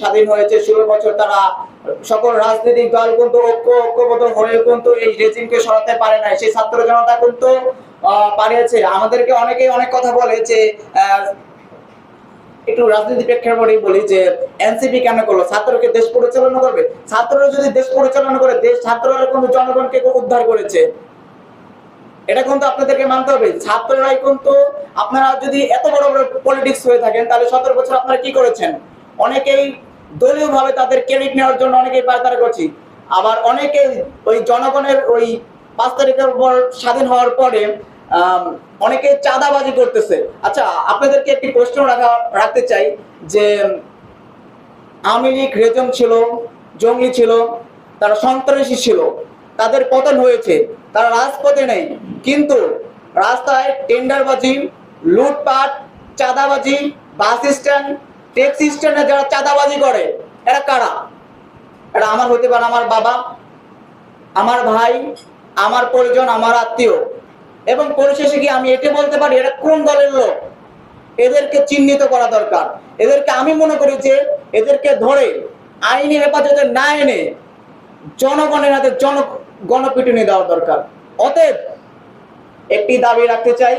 স্বাধীন হয়েছে, ষোলো বছর তারা সকল রাজনৈতিক দল কিন্তু ঐক্য, ঐক্যবদ্ধ হয়ে কিন্তু এই রেজিমকে সরাতে পারে নাই। সেই ছাত্র জনতা কিন্তু পারিয়েছে আমাদেরকে অনেকেই অনেক কথা বলে যে একটু রাজনীতি প্রেক্ষাপটেই বলি যে, এনসিপি কেন করল? ছাত্রকে দেশ পরিচালনা করবে? ছাত্ররা যদি দেশ পরিচালনা করে, দেশ ছাত্ররা কিন্তু জনগণকে উদ্ধার করেছে। এটা কিন্তু আপনাদেরকে মানতে হবে। ছাত্ররাই কিন্তু আপনারা যদি এত বড় বড় পলিটিক্স হয়ে থাকেন, তাহলে সতেরো বছর আপনারা কি করেছেন? অনেকেই দলীয় ভাবে তাদের ক্রেডিট নেওয়ার জন্য অনেকেই পায়তারা করছি। আবার অনেকে ওই জনগণের ওই পাঁচ তারিখের পর স্বাধীন হওয়ার পরে অনেকে চাঁদাবাজি করতেছে। আচ্ছা আপনাদেরকে একটি প্রশ্ন রাখা, রাখতে চাই যে, আওয়ামী লীগ রেজম ছিল জঙ্গলি ছিল, তারা সন্ত্রাসী ছিল, তাদের পতন হয়েছে, তারা রাজপথে নেই। কিন্তু রাস্তায় টেন্ডারবাজি লুটপাট, চাঁদাবাজি, বাস স্ট্যান্ড ট্যাক্সি স্ট্যান্ডে যারা চাঁদাবাজি করে, এরা কারা? এটা আমার হতে পারে আমার বাবা, আমার ভাই, আমার পরিজন, আমার আত্মীয়। এবং পরিশেষে কি আমি এটা বলতে পারি এটা কোন দলের লোক? এদেরকে চিহ্নিত করা দরকার। এদেরকে আমি মনে করি যে এদেরকে ধরে আইনি হেফাজতে না এনে জনগণের হাতে জন, গণপিটুনি দেওয়া দরকার। অতএব একটি দাবি রাখতে চাই